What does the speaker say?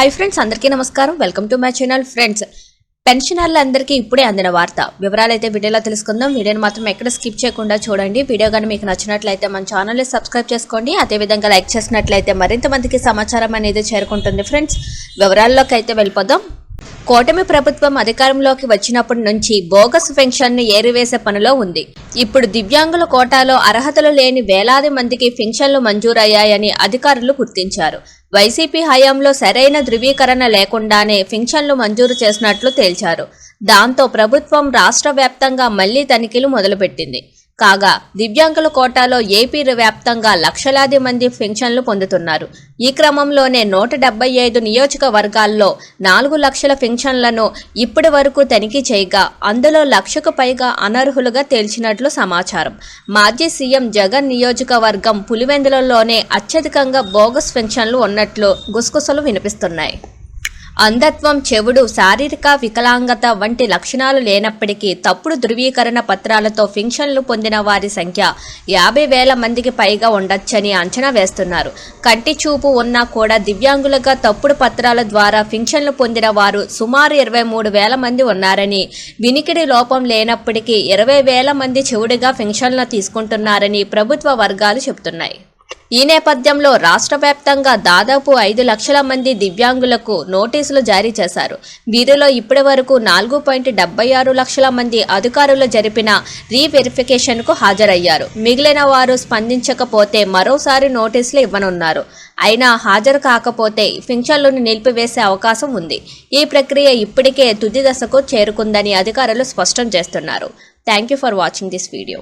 Hi friends అందరికీ నమస్కారం. Welcome to my channel friends పెన్షనర్లందరికీ ఇప్పుడే అందిన వార్త. వివరాలు అయితే వీడియోలో తెలుసుకుందాం. వీడియోని మాత్రం ఎక్కడ స్కిప్ చేయకుండా చూడండి. వీడియో కానీ మీకు నచ్చినట్లయితే మన ఛానల్ని సబ్స్క్రైబ్ చేసుకోండి. అదేవిధంగా లైక్ చేసినట్లయితే మరింత మందికి సమాచారం అనేది చేరుకుంటుంది ఫ్రెండ్స్ వివరాల్లోకి అయితే వెళ్ళిపోదాం. కూటమి ప్రభుత్వం అధికారంలోకి వచ్చినప్పటి నుంచి బోగస్ పెన్షన్ను ఏరివేసే పనిలో ఉంది. ఇప్పుడు దివ్యాంగుల కోటాలో అర్హతలు లేని వేలాది మందికి పెన్షన్లు మంజూరయ్యాయని అధికారులు గుర్తించారు. వైసీపీ హయాంలో సరైన ధృవీకరణ లేకుండానే పెన్షన్లు మంజూరు చేసినట్లు తేల్చారు. దాంతో ప్రభుత్వం రాష్ట్ర వ్యాప్తంగా మళ్ళీ తనిఖీలు మొదలుపెట్టింది. కాగా దివ్యాంగుల కోటాలో ఏపీ వ్యాప్తంగా లక్షలాది మంది పెన్షన్లు పొందుతున్నారు. ఈ క్రమంలోనే నూట డెబ్బై ఐదు నియోజకవర్గాల్లో నాలుగు లక్షల పెన్షన్లను ఇప్పటి వరకు తనిఖీ చేయగా అందులో లక్షకు పైగా అనర్హులుగా తేల్చినట్లు సమాచారం. మాజీ సీఎం జగన్ నియోజకవర్గం పులివెందులలోనే అత్యధికంగా బోగస్ పెన్షన్లు ఉన్నట్లు గుసగుసలు వినిపిస్తున్నాయి. అంధత్వం చెవుడు శారీరక వికలాంగత వంటి లక్షణాలు లేనప్పటికీ తప్పుడు ధృవీకరణ పత్రాలతో ఫింక్షన్లు పొందిన వారి సంఖ్య యాభై వేల మందికి పైగా ఉండొచ్చని అంచనా వేస్తున్నారు. కంటి చూపు ఉన్నా కూడా దివ్యాంగులుగా తప్పుడు పత్రాల ద్వారా ఫింక్షన్లు పొందిన వారు సుమారు ఇరవై మూడు వేల మంది ఉన్నారని వినికిడి లోపం లేనప్పటికీ ఇరవై వేల మంది చెవుడిగా ఫింక్షన్లు తీసుకుంటున్నారని ప్రభుత్వ వర్గాలు చెబుతున్నాయి. ఈ నేపథ్యంలో రాష్ట్ర వ్యాప్తంగా దాదాపు ఐదు లక్షల మంది దివ్యాంగులకు నోటీసులు జారీ చేశారు. వీరిలో ఇప్పటి వరకు నాలుగు పాయింట్ డెబ్బై ఆరు లక్షల మంది అధికారులు జరిపిన రీవెరిఫికేషన్కు హాజరయ్యారు. మిగిలిన వారు స్పందించకపోతే మరోసారి నోటీసులు ఇవ్వనున్నారు. అయినా హాజరు కాకపోతే పింఛన్లను నిలిపివేసే అవకాశం ఉంది. ఈ ప్రక్రియ ఇప్పటికే తుది దశకు చేరుకుందని అధికారులు స్పష్టం చేస్తున్నారు. Thank you for watching this video.